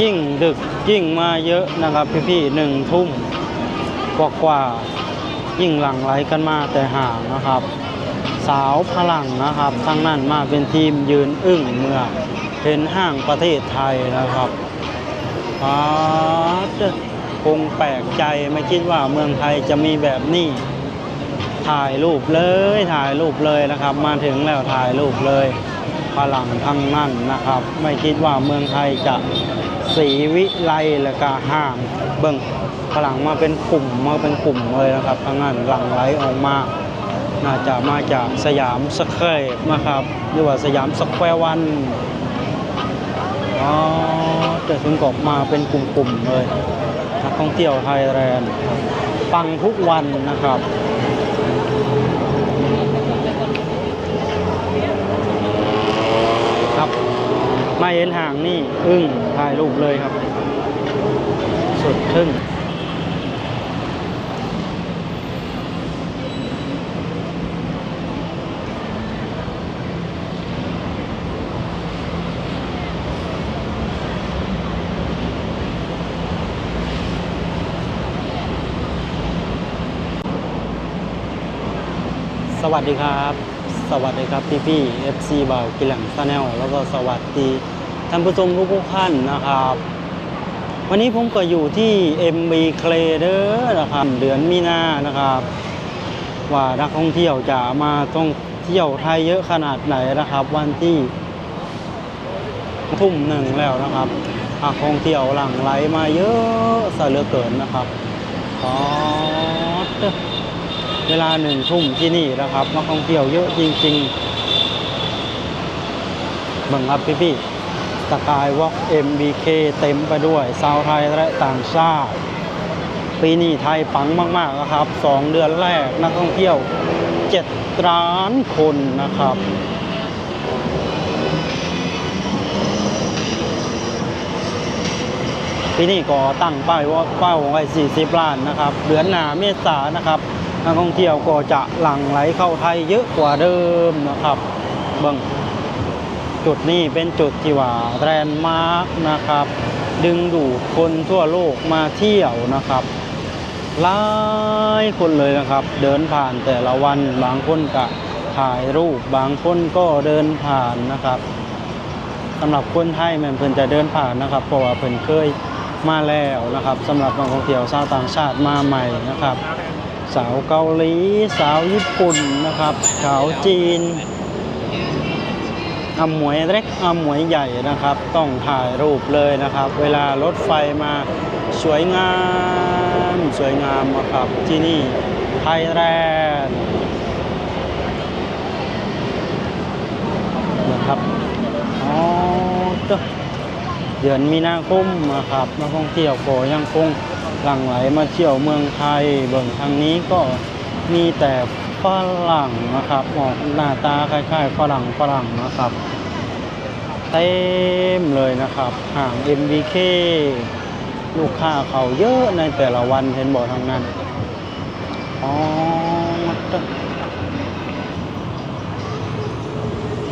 ยิ่งดึกยิ่งมาเยอะนะครับพี่ๆหนึ่งทุ่มกว่ากว่าๆยิ่งหลั่งไหลกันมาแต่ห่างนะครับ สาวพลังนะครับทั้งนั้นมาเป็นทีมยืนอึ้งเมื่อเห็นห้างประเทศไทยนะครับป๊าดคงแปลกใจไม่คิดว่าเมืองไทยจะมีแบบนี้ถ่ายรูปเลยถ่ายรูปเลยนะครับ มาถึงแล้วถ่ายรูปเลย พลังทั้งนั้นนะครับ ไม่คิดว่าเมืองไทยจะสีวิไลและกาห้างเบิ่งพลังมาเป็นกลุ่มมาเป็นกลุ่มเลยนะครับทั้งนั้นหลั่งไหลออกมา น่าจะมาจากสยามสแควร์นะครับหรือว่าสยามสแควร์วันอ๋อจะถึงกบมาเป็นกลุ่มๆเลยนักท่องเที่ยวไทยแลนด์ปังทุกวันนะครับ มาเห็นห่างนี่อึ้งถ่ายรูปเลยครับ สุดทึ่งสวัสดีครับ สวัสดีครับพี่พี่ FC บ่าวกิหลังซาแนลแล้วก็สวัสดีท่านผู้ชมทุกๆท่านนะครับ วันนี้ผมก็อยู่ที่ MB c l a y เด้อนะครับเดือนมีนานะครับ ว่านักท่องเที่ยวจะมาท่องเที่ยวไทยเยอะขนาดไหนนะครับ วันที่ทุ่มหนึ่งแล้วนะครับนักท่องเที่ยวหลั่งไหลมาเยอะซะเหลือเกินนะครับอ๋อ เวลาหนึ่งทุ่มที่นี่นะครับนักท่องเที่ยวเยอะจริงๆบังครับพี่ๆสกายวอล์ก MBK เต็มไปด้วยชาวไทยและต่างชาติ ปีนี้ไทยปังมากๆนะครับสองเดือนแรกนักท่องเที่ยว7ล้านคนนะครับปีนี้ก็ตั้งเป้าว่าเป้าไว้40 ล้านนะครับเดือนหน้าเมษานะครับ นักท่องเที่ยวก็จะหลั่งไหลเข้าไทยเยอะกว่าเดิมนะครับเบิ่งจุดนี้เป็นจุดที่ว่าแรนด์มาร์กนะครับ ดึงดูดคนทั่วโลกมาเที่ยวนะครับหลายคนเลยนะครับ เดินผ่านแต่ละวันบางคนก็ถ่ายรูปบางคนก็เดินผ่านนะครับสำหรับคนไทยแมันเพิ่นจะเดินผ่านนะครับ เพราะว่าเพิ่นเคยมาแล้วนะครับสำหรับนักท่องเที่ยวชาวต่างชาติมาใหม่นะครับ สาวเกาหลีสาวญี่ปุ่นนะครับสาวจีนอาหมวยเล็กอาหมวยใหญ่นะครับ ต้องถ่ายรูปเลยนะครับ เวลารถไฟมาสวยงาม สวยงามนะครับที่นี่ไทยแลนด์นะครับอ๋อเด้อเดือนมีนาคมนะครับนักท่องเที่ยวก็ยังคง หลั่งไหลมาเที่ยวเมืองไทยเบิ่งทางนี้ก็มีแต่ฝรั่งนะครับออกหน้าตาคล้ายๆฝรั่งฝรั่งนะครับเต็มเลยนะครับห่าง MBK ลูกค้าเขาเยอะในแต่ละวันเห็นบอกทางนั้นอ๋อ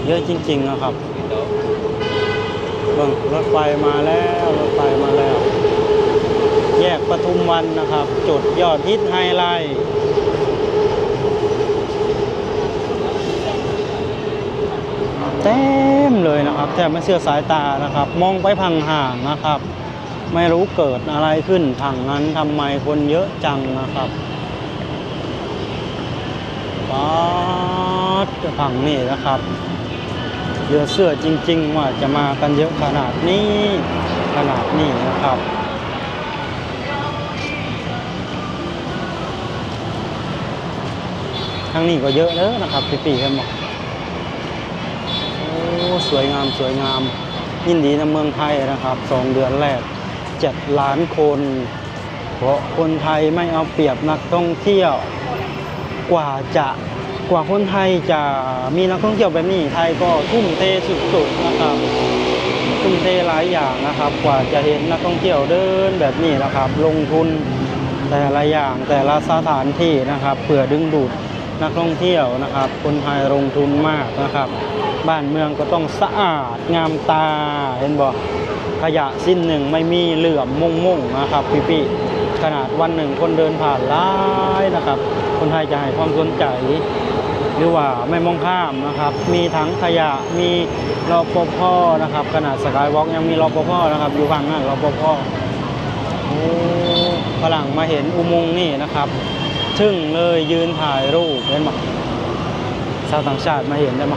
เยอะจริงๆนะครับเบิ่งรถไฟมาแล้ว รถไฟมาแล้ว ทุมวันนะครับ จุดยอดฮิตไฮไลท์เต็มเลยนะครับแทบไม่เชื่อสายตานะครับ มองไปพังห่างนะครับ ไม่รู้เกิดอะไรขึ้นทางนั้นทำไมคนเยอะจังนะครับป๊าดฝั่งนี้นะครับเยอะเสื้อจริง ๆ ว่าจะมากันเยอะขนาดนี้ขนาดนี้นะครับ ทางนี้ก็เยอะเด้อนะครับพี่ปีกับอกโอ้สวยงามสวยงาม ยินดีนะเมืองไทยนะครับสองเดือนแรกเจ็ดล้านคน เพราะคนไทยไม่เอาเปรียบนักท่องเที่ยวกว่าจะกว่าคนไทยจะมีนักท่องเที่ยวแบบนี้ไทยก็ทุ่มเทสุดๆนะครับทุ่มเทหลายอย่างนะครับ กว่าจะเห็นนักท่องเที่ยวเดินแบบนี้นะครับ ลงทุนแต่ละอย่างแต่ละสถานที่นะครับเพื่อดึงดูด นักท่องเที่ยวนะครับ คนไทยลงทุนมากนะครับ บ้านเมืองก็ต้องสะอาดงามตาเห็นบอกขยะสิ้นหนึ่งไม่มีเหลื่อมมุ่งมุ่งนะครับ พี่ๆขนาดวันหนึ่งคนเดินผ่านหลายนะครับ คนไทยจะให้ความสนใจ หรือว่าไม่มองข้ามนะครับ มีทั้งขยะมีรอปภนะครับ ขนาดสกายวอล์กยังมีรอปภนะครับ อยู่ฝั่งนั้นรอปภโอ้ฝรั่งมาเห็นอุโมงค์นี่นะครับ ทึ่งเลยยืนถ่ายรูปเห็นไหมชาวต่างชาติมาเห็นได้ไหม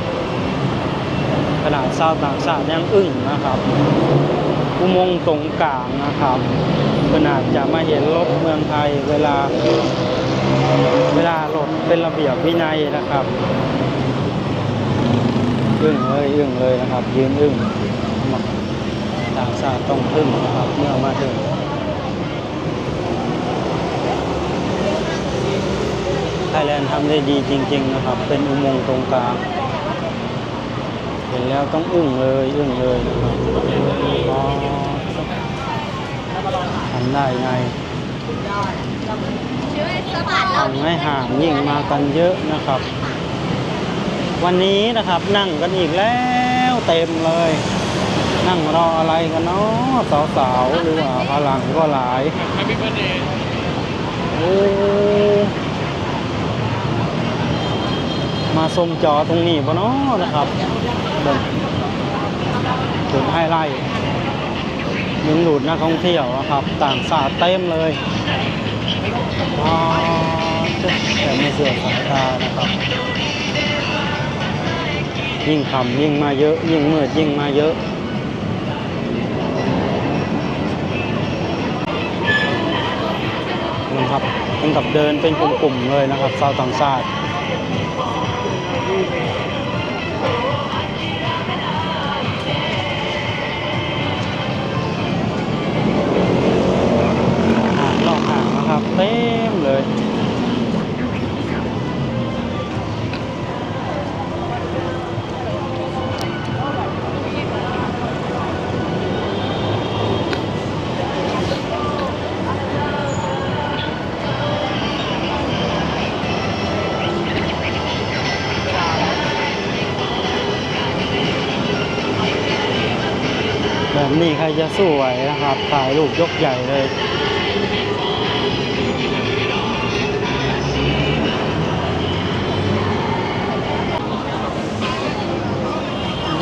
ขนาดชาวต่างชาติยังอึ้งนะครับอุโมงค์ตรงกลางนะครับขนาดจะมาเห็นรถเมืองไทยเวลา เวลารถเป็นระเบียบวินัยนะครับอึ้งเลยอึ้งเลยนะครับ ยืนอึ้งต่างชาติต้องทึ่งนะครับเมื่อมาถึงไท ยแลนด์ทำได้ดีจริง ๆ นะครับ เป็นอุโมงค์ตรงกลาง เห็นแล้วต้องอึ้งเลยอึ้งเลยนะครับทำได้ไงทำให้ห่างยิ่งมากันเยอะนะครับ วันนี้นะครับนั่งกันอีกแล้วเต็มเลย นั่งรออะไรกันเนาะสาวๆหรือว่าพลังก็หลายโอ้ มาชมจอตรงนี้ปะเนาะนะครับเดินถึงให้ไล่ดึงดูดนักท่องเที่ยวนะครับ ต่างชาติเต็มเลยอ๋อแต่ไม่เสียสายตานะครับ ยิ่งขำยิ่งมาเยอะ ยิ่งมืดยิ่งมาเยอะนะครับเป็นกับเดินเป็นกลุ่มๆเลยนะครับชาวต่างชาติาเต็มเลย แบบนี้ใครจะสู้ไหวนะครับ ถ่ายรูปยกใหญ่เลย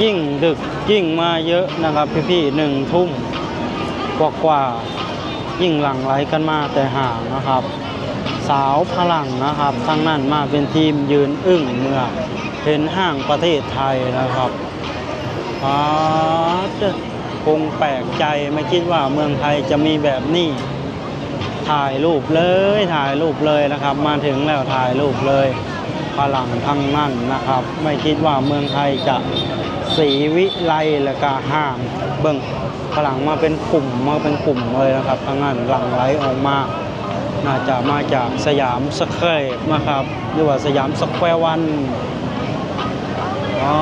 ยิ่งดึกยิ่งมาเยอะนะครับพี่ๆหนึ่งทุ่มกว่ากว่าๆยิ่งหลั่งไหลกันมาแต่ห่างนะครับ สาวพลังนะครับทั้งนั้นมาเป็นทีมยืนอึ้งเมื่อเห็นห้างประเทศไทยนะครับอาดคงแปลกใจไม่คิดว่าเมืองไทยจะมีแบบนี้ ถ่ายรูปเลยถ่ายรูปเลยนะครับ มาถึงแล้วถ่ายรูปเลยพลังทั้งนั้นนะครับ ไม่คิดว่าเมืองไทยจะ สีวิไลและก็ห่างเบิ่งพลังมาเป็นกลุ่มมาเป็นกลุ่มเลยนะครับทั้งนั้นหลังไหลออกมา น่าจะมาจากสยามสแควร์นะครับหรือว่าสยามสแควร์วันอ๋อ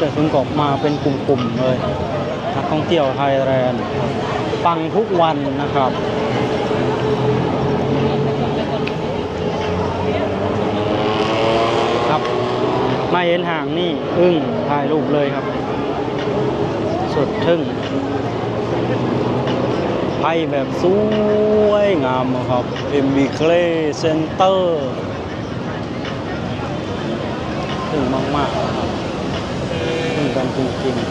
จะถึงกบมาเป็นกลุ่มๆเลยนักท่องเที่ยวไทยแลนด์ปังทุกวันนะครับ มาเห็นห่างนี่อึ้งถ่ายรูปเลยครับ สดทึ่งไปแบบสวยงามครับ MB Clay Center ถึงมากๆนะครับถึงกันจริงๆ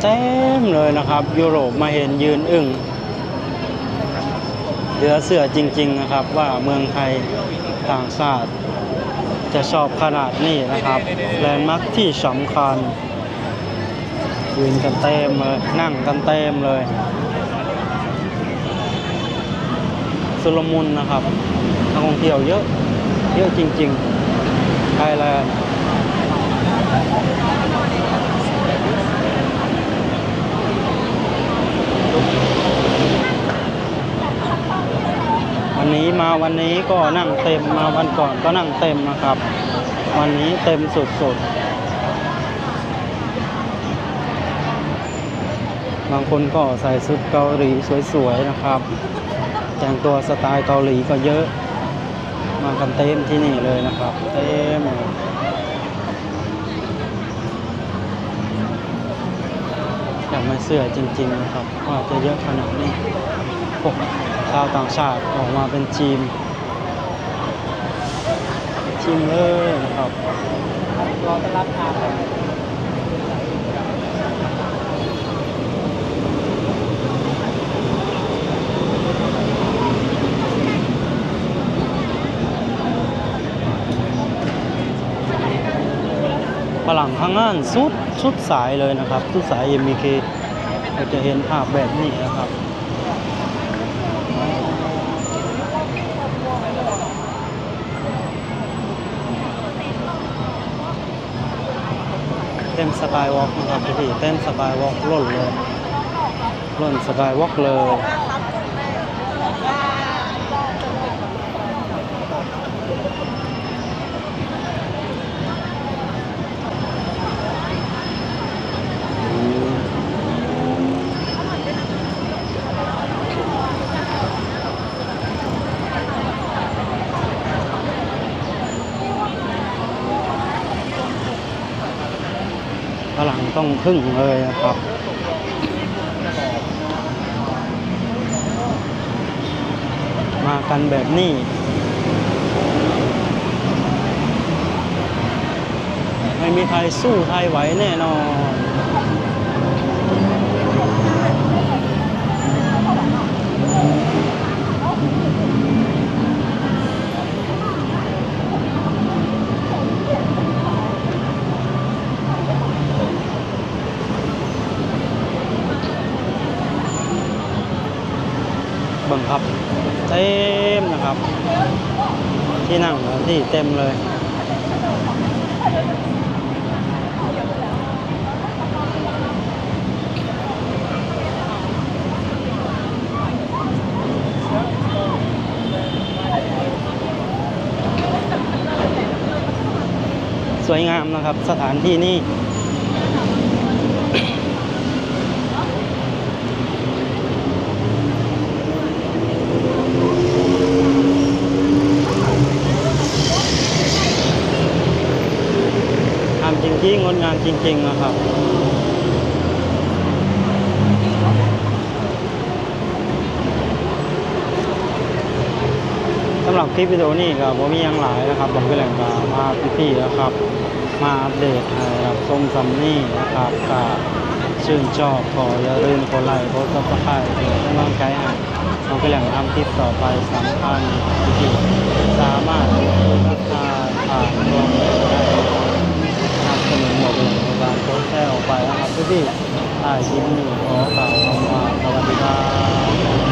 เต็มเลยนะครับ ยุโรปมาเห็นยืนอึ้งเหลือเสือจริง ๆ นะครับ ว่าเมืองไทยต่างชาติ จะชอบขนาดนี้นะครับ แลนด์มาร์คที่สำคัญยืนกันเต็มเลยนั่งกันเต็มเลยสุลมุนนะครับนักท่องเที่ยวเยอะ เยอะจริงๆไทยแลนด์ วันนี้มาวันนี้ก็นั่งเต็มมาวันก่อนก็นั่งเต็มนะครับ วันนี้เต็มสุดๆ บางคนก็ใส่ชุดเกาหลีสวยๆนะครับ แต่งตัวสไตล์เกาหลีก็เยอะ มากันเต็มที่นี่เลยนะครับ เต็มอยากมาเสื้อจริงๆนะครับว่าจะเยอะขนาดนี้พวก ชาวต่างชาติออกมาเป็นทีม ทีมเลยนะครับรอต้อนรับทางครับฝรั่งข้างงานสุดสุดสายเลยนะครับสุดสาย MK เราจะเห็นภาพแบบนี้นะครับ สกายวอล์กนะครับพี่เต้นสกายวอล์กล่นเลยล่นสกายวอล์กเลย ต้องพึ่งเลยนะครับมากันแบบนี้ไม่มีใครสู้ไทยไหวแน่นอน เบิ่งครับ เต็มนะครับ ที่นั่งที่เต็มเลยสวยงามนะครับ สถานที่นี่ ทำจริงดงามจริงๆนะครับ สำหรับคลิปวิดีโอนี้ก็บ่มีหยังหลายนะครับผมก็แหล่งก็มาพี่ๆนะครับ มาอัปเดตให้รับชมซัมนี่นะครับก็ชื่นชอบขออย่าลืมกดไลค์กดซับสไครต์เพื่อเป็นกำลังใจให้ผมก็แหล่งทำคลิปต่อไปสำคัญพี่สามารถทักทายผ่านรวม ไปนะครับพี่ๆถ่ายคลิปนี้ขอกล่าวคำว่าสวัสดีครับ